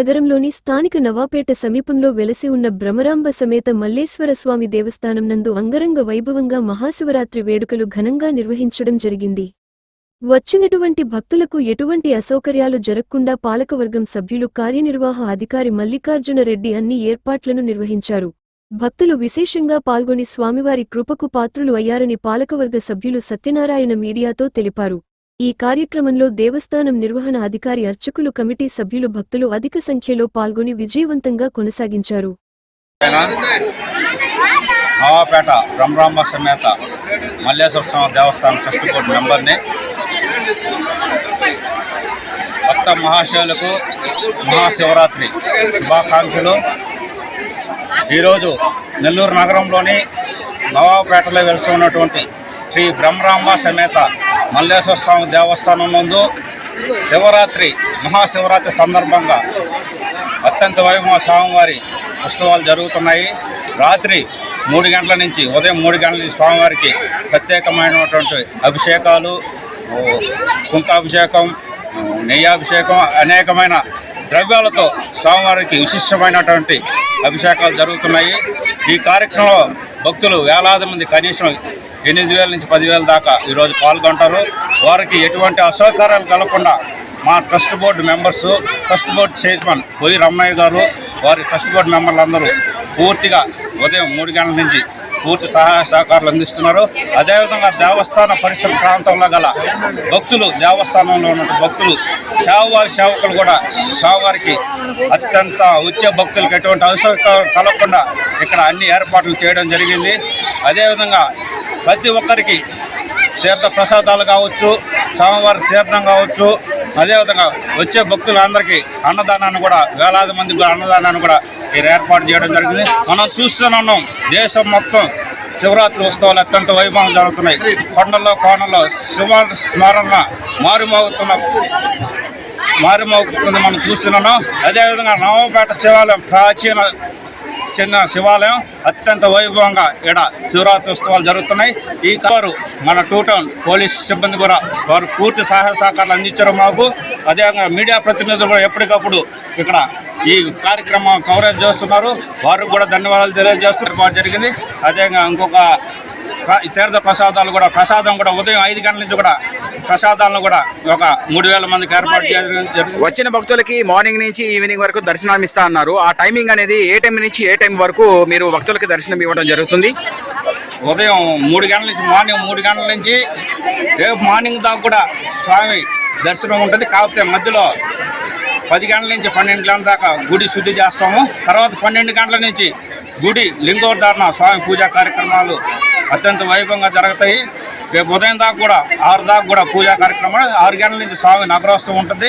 నగరంలోని స్థానిక నవాపేట సమీపంలో వెలసి ఉన్న భ్రమరాంబ సమేత మల్లేశ్వర స్వామి దేవస్థానం నందు అంగరంగ వైభవంగా మహాశివరాత్రి వేడుకలు ఘనంగా నిర్వహించడం జరిగింది. వచ్చినటువంటి భక్తులకు ఎటువంటి అసౌకర్యాలు జరగకుండా పాలకవర్గం సభ్యులు కార్యనిర్వాహ అధికారి మల్లికార్జునరెడ్డి అన్ని ఏర్పాట్లను నిర్వహించారు. భక్తులు విశేషంగా పాల్గొని స్వామివారి కృపకు పాత్రులు అయ్యారని పాలకవర్గ సభ్యులు సత్యనారాయణ మీడియాతో తెలిపారు. ఈ కార్యక్రమంలో దేవస్థానం నిర్వహణ అధికారి అర్చకులు కమిటీ సభ్యులు భక్తులు అధిక సంఖ్యలో పాల్గొని విజయవంతంగా కొనసాగించారు. భావపేట బ్రహ్మరాంబ సమేత మల్లేశ్వర స్వామి దేవస్థానం ట్రస్ట్ బోర్డు మెంబర్ని భక్త మహాశివులకు మహాశివరాత్రి శుభాకాంక్షలు. ఈరోజు నెల్లూరు నగరంలోని నవాబపేటలో వెలిసి శ్రీ బ్రహ్మరాంబ సమేత మల్లేశ్వర స్వామి దేవస్థానం నందు శివరాత్రి మహాశివరాత్రి సందర్భంగా అత్యంత వైభవ స్వామివారి ఉత్సవాలు జరుగుతున్నాయి. రాత్రి మూడు గంటల నుంచి ఉదయం మూడు గంటల నుంచి స్వామివారికి ప్రత్యేకమైనటువంటి అభిషేకాలు కుంకాభిషేకం నెయ్యాభిషేకం అనేకమైన ద్రవ్యాలతో స్వామివారికి విశిష్టమైనటువంటి అభిషేకాలు జరుగుతున్నాయి. ఈ కార్యక్రమంలో భక్తులు వేలాది మంది కనీసం ఎనిమిది వేల నుంచి పదివేల దాకా ఈరోజు పాల్గొంటారు. వారికి ఎటువంటి అసౌకర్యాలు కలగకుండా మా trust board members trust board chairman పోయి రమ్మయ్య గారు వారి ట్రస్ట్ బోర్డు మెంబర్లు అందరూ పూర్తిగా ఉదయం మూడు గంటల నుంచి పూర్తి సహాయ సహకారాలు అందిస్తున్నారు. అదేవిధంగా దేవస్థాన పరిసర ప్రాంతంలో గల భక్తులు దేవస్థానంలో ఉన్న భక్తులు సేవవారి సేవకులు కూడా స్వామివారికి అత్యంత వచ్చే భక్తులకు ఎటువంటి అవసరం కలగకుండా ఇక్కడ అన్ని ఏర్పాట్లు చేయడం జరిగింది. అదేవిధంగా ప్రతి ఒక్కరికి తీర్థ ప్రసాదాలు కావచ్చు స్వామివారి తీర్థం కావచ్చు అదేవిధంగా వచ్చే భక్తులందరికీ అన్నదానాన్ని కూడా వేలాది మందికి అన్నదానాన్ని కూడా ఇక్కడ ఏర్పాటు చేయడం జరిగింది. మనం చూస్తున్నాం దేశం మొత్తం శివరాత్రి ఉత్సవాలు అత్యంత వైభవం జరుగుతున్నాయి. కొండల్లో కోణల్లో శివ స్మరణ మారుమోగుతున్న మారుమోగుతుంది మనం చూస్తున్నాం అదేవిధంగా నవపేట శివాలయం ప్రాచీన చెందిన శివాలయం అత్యంత వైభవంగా ఇక్కడ శివరాత్రి ఉత్సవాలు జరుగుతున్నాయి. ఈ కారు మన టూ టౌన్ పోలీస్ సిబ్బంది కూడా వారు పూర్తి సహాయ సహకారాలు అందించారు మాకు. అదేవిధంగా మీడియా ప్రతినిధులు కూడా ఎప్పటికప్పుడు ఇక్కడ ఈ కార్యక్రమం కవరేజ్ చేస్తున్నారు. వారికి కూడా ధన్యవాదాలు తెలియజేస్తున్నారు జరిగింది. అదేవిధంగా ఇంకొక ప్ర- తీర్థ ప్రసాదాలు కూడా ప్రసాదం కూడా ఉదయం ఐదు గంటల నుంచి కూడా ప్రసాదాలను కూడా ఒక మూడు వేల మందికి ఏర్పాటు చేయడం జరిగింది. వచ్చిన భక్తులకి మార్నింగ్ నుంచి ఈవినింగ్ వరకు దర్శనం ఇస్తా అన్నారు. ఆ టైమింగ్ అనేది ఏ టైం నుంచి ఏ టైం వరకు మీరు భక్తులకి దర్శనం ఇవ్వడం జరుగుతుంది? ఉదయం మూడు గంటల నుంచి మార్నింగ్ మూడు గంటల నుంచి రేపు మార్నింగ్ దాకా కూడా స్వామి దర్శనం ఉంటుంది. కాకపోతే మధ్యలో పది గంటల నుంచి పన్నెండు గంటల దాకా గుడి శుద్ధి చేస్తాము. తర్వాత పన్నెండు గంటల నుంచి గుడి లింగోద్ధారణ స్వామి పూజా కార్యక్రమాలు అత్యంత వైభవంగా జరుగుతాయి. రేపు ఉదయం దాకా కూడా ఆరు దాకా కూడా పూజా కార్యక్రమాలు ఆరు గంటల నుంచి స్వామి నగరోత్సవం ఉంటుంది.